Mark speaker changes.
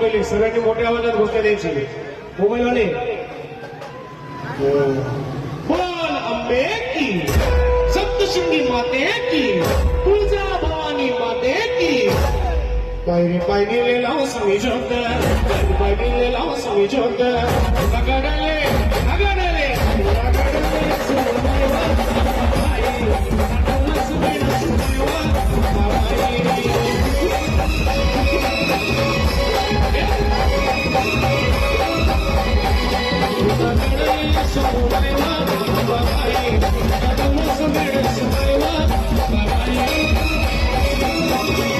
Speaker 1: पहिले. सगळ्यांनी मोठ्या आवाजात घोषणा द्यायची. मोबाईलवाले. बोल अंबे की सप्तशृंगी माते की तुळजा भवानी माते की. पायरी पायरी लेला स्वामी जोत पायरी लेला स्वामी जोत अगडले Thank you.